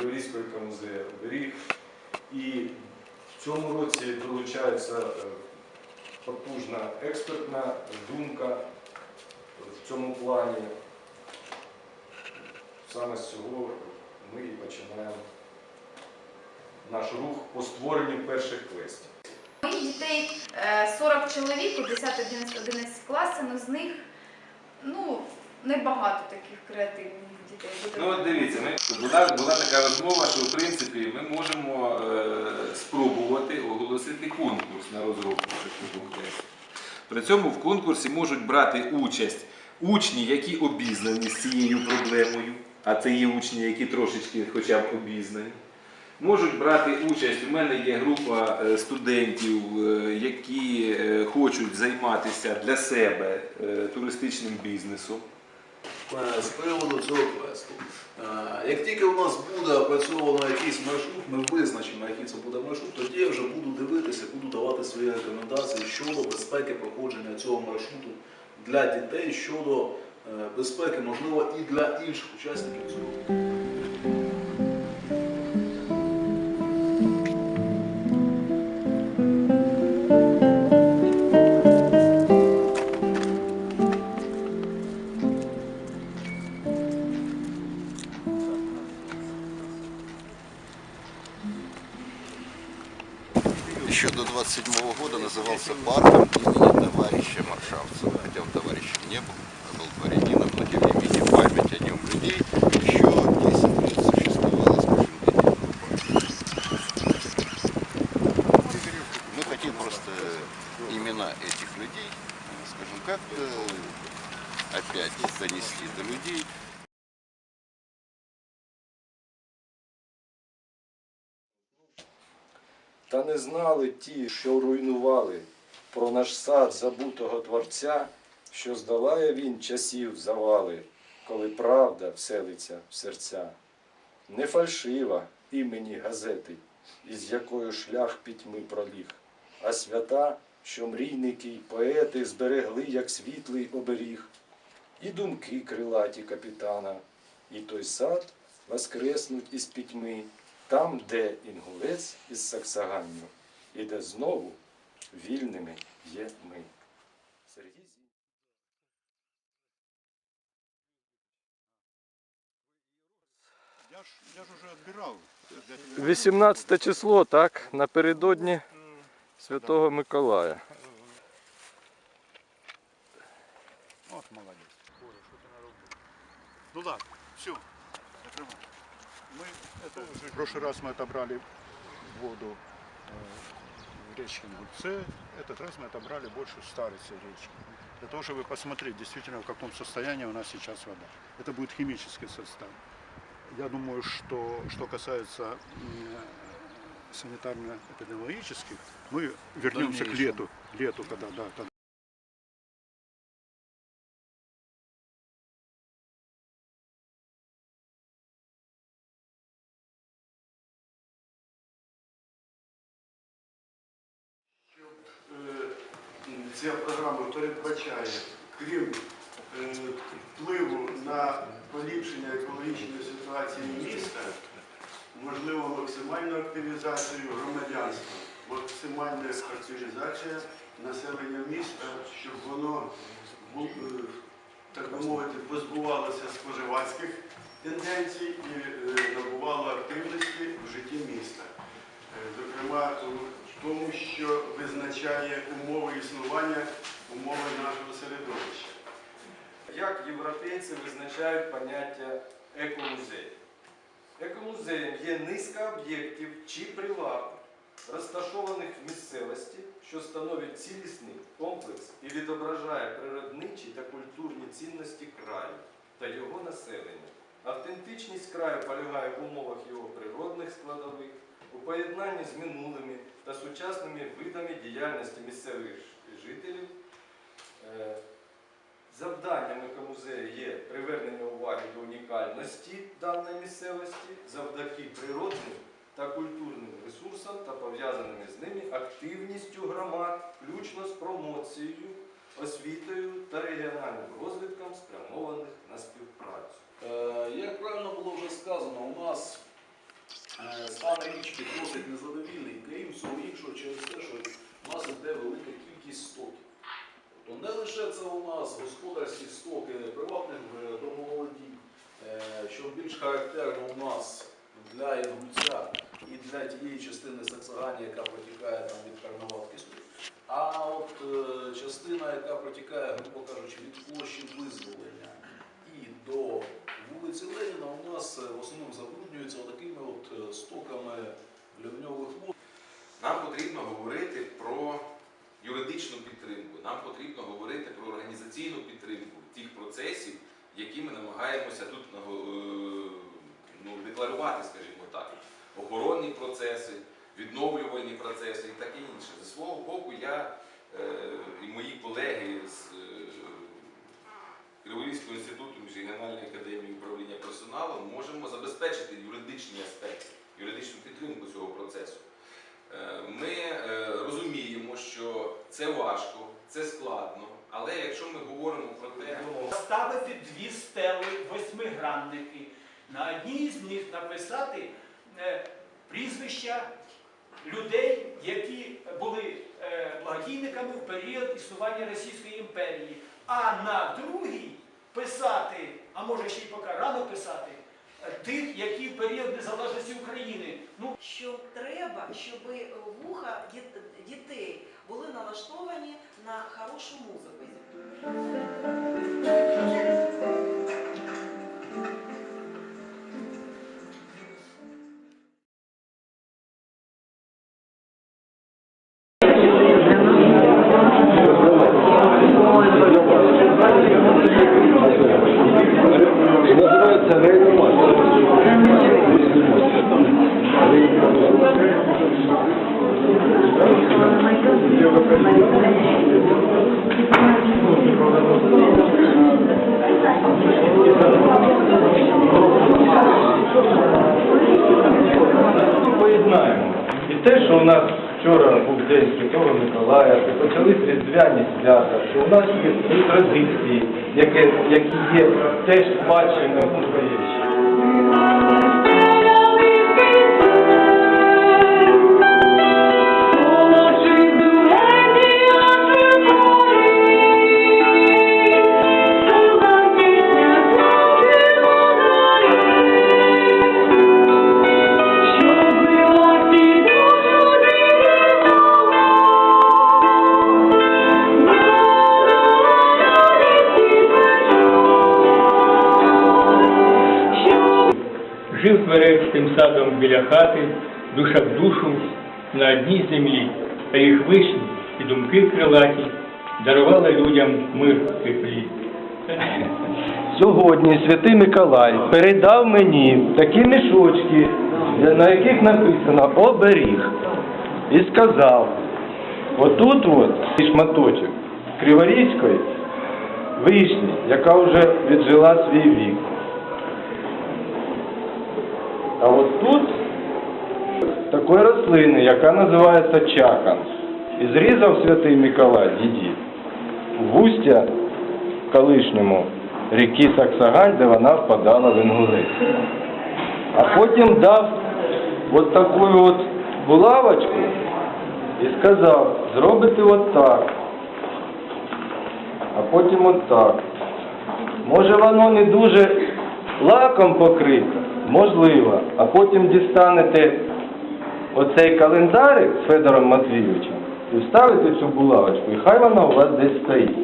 Кривлівського екомузею оберіг. І в цьому році долучається е, потужна експертна думка в цьому плані. Саме з цього ми і починаємо наш рух по створенню перших квестів. Моїх дітей е, 40 чоловік, 10-11 класи, але з них ну, небагато таких креативних дітей. Ну от дивіться, ми, була, була така розмова, що в принципі ми можемо е, спробувати оголосити конкурс на розробку тестів. При цьому в конкурсі можуть брати участь учні, які обізнані з цією проблемою, а це є учні, які трошечки хоча б обізнані. Можуть брати участь. У мене є група е, студентів, е, які е, хочуть займатися для себе туристичним бізнесом. З приводу цього квесту. Е, Як тільки у нас буде опрацьовано якийсь маршрут, ми визначимо, який це буде маршрут, тоді я вже буду дивитися, буду давати свої рекомендації щодо безпеки проходження цього маршруту для дітей, щодо е, безпеки, можливо, і для інших учасників цього. Еще до 27 года назывался парком имени товарища Маршавцева. Хотя он товарищем не был, Та не знали ті, що руйнували про наш сад забутого творця, що здолає він часів завали, коли правда вселиться в серця. Не фальшива імені газети, із якою шлях пітьми проліг, а свята, що мрійники й поети зберегли, як світлий оберіг, і думки крилаті капітана, і той сад воскреснуть із пітьми, там, де інгулець із Саксаганню, і де знову вільними є ми. Сергій Зін- 18 число, так, напередодні Святого Миколая. Вот молодец. Ну ладно, все. Мы это в прошлый раз мы отобрали воду э, в речке Гульце. Этот раз мы отобрали больше старицы речки. Для того, чтобы посмотреть действительно в каком состоянии у нас сейчас вода. Это будет химический состав. Я думаю, что что касается санитарно-эпидемиологических, мы вернемся к лету, лету, когда да, тогда ця програма передбачає, крім е, впливу на поліпшення екологічної ситуації міста, можливо максимальну активізацію громадянства, максимальна активізація населення міста, щоб воно е, так би мовити, позбувалося споживацьких тенденцій і е, набувало активності в житті міста. Е, Зокрема, у тому, що визначає умови існування, умови нашого середовища. Як європейці визначають поняття екомузей? Екомузеєм є низка об'єктів чи прилад, розташованих в місцевості, що становить цілісний комплекс і відображає природничі та культурні цінності краю та його населення. Автентичність краю полягає в умовах його природних складових, у поєднанні з минулими та сучасними видами діяльності місцевих жителів. Е, Завданням екомузею є привернення уваги до унікальності даної місцевості завдяки природним та культурним ресурсам та пов'язаними з ними активністю громад, включно з промоцією, освітою та регіональним розвитком, спрямованих на співпрацю. Е, Як правильно було вже сказано, у нас стан річки досить незадовільний, крім всього іншого, через те, що в нас йде велика кількість стоків. Тобто не лише це у нас господарські стоки приватних е, домоволодінь, е, що більш характерно у нас для інгульця і для тієї частини саксагані, яка протікає там від Карнаватки а от е, частина, яка протікає, грубо кажучи, від площі визволення і до вулиці Леніна, у нас е, в основному забруднюється такими от е, стоками ливньових вод. Нам потрібно говорити про юридичну підтримку, нам потрібно говорити про організаційну підтримку тих процесів, які ми намагаємося тут е, ну, декларувати, скажімо так. Охоронні процеси, відновлювальні процеси і таке інше. Зі свого боку, я і мої колеги з Криворізького інституту міжрегіональної академії управління персоналом можемо забезпечити юридичні аспекти, юридичну підтримку цього процесу. Е, Ми е, розуміємо, що це важко, це складно, але якщо ми говоримо про те, Ставити дві стели восьмигранники. На одній з них написати е, прізвища людей, які були благодійниками в період існування Російської імперії. А на другій писати, а може ще й поки рано писати, тих, які в період незалежності України. Ну, що треба, щоб вуха дітей були налаштовані на хорошу музику. Поєднаємо. І те, що у нас вчора був День Святого Миколая, що почались різдвяні свята, що у нас є традиції, які, є теж спадщиною України. Жив біля хати, душа в душу на одній землі, та їх вишні і думки крилаті дарували людям мир в теплі. Сьогодні святий Миколай передав мені такі мішочки, на яких написано оберіг. І сказав, отут от цей шматочок Криворізької вишні, яка вже віджила свій вік. А от тут такої рослини, яка називається чакан. І зрізав святий Миколай, дідід, в устя колишньому ріки Саксагань, де вона впадала в Інгулець. А потім дав от таку от булавочку і сказав, зробити от так, а потім от так. Може воно не дуже лаком покрите, можливо, а потім дістанете оцей календарик з Федором Матвійовичем і вставите цю булавочку, і хай вона у вас десь стоїть.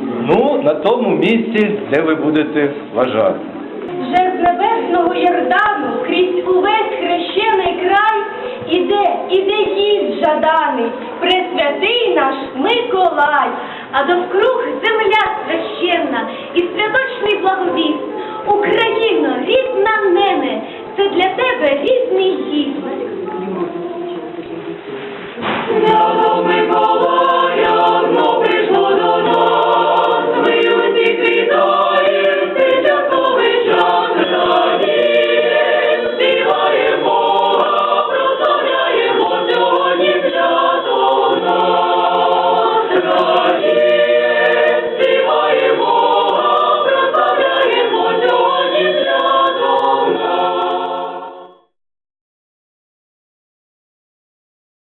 Ну, на тому місці, де ви будете вважати. Вже з небесного Йордану крізь увесь хрещений край іде, іде гість жаданий, пресвятий наш Миколай, а довкруг земля священна і святочний благовіст. Україно, рідна мене, це для тебе рідний гімн.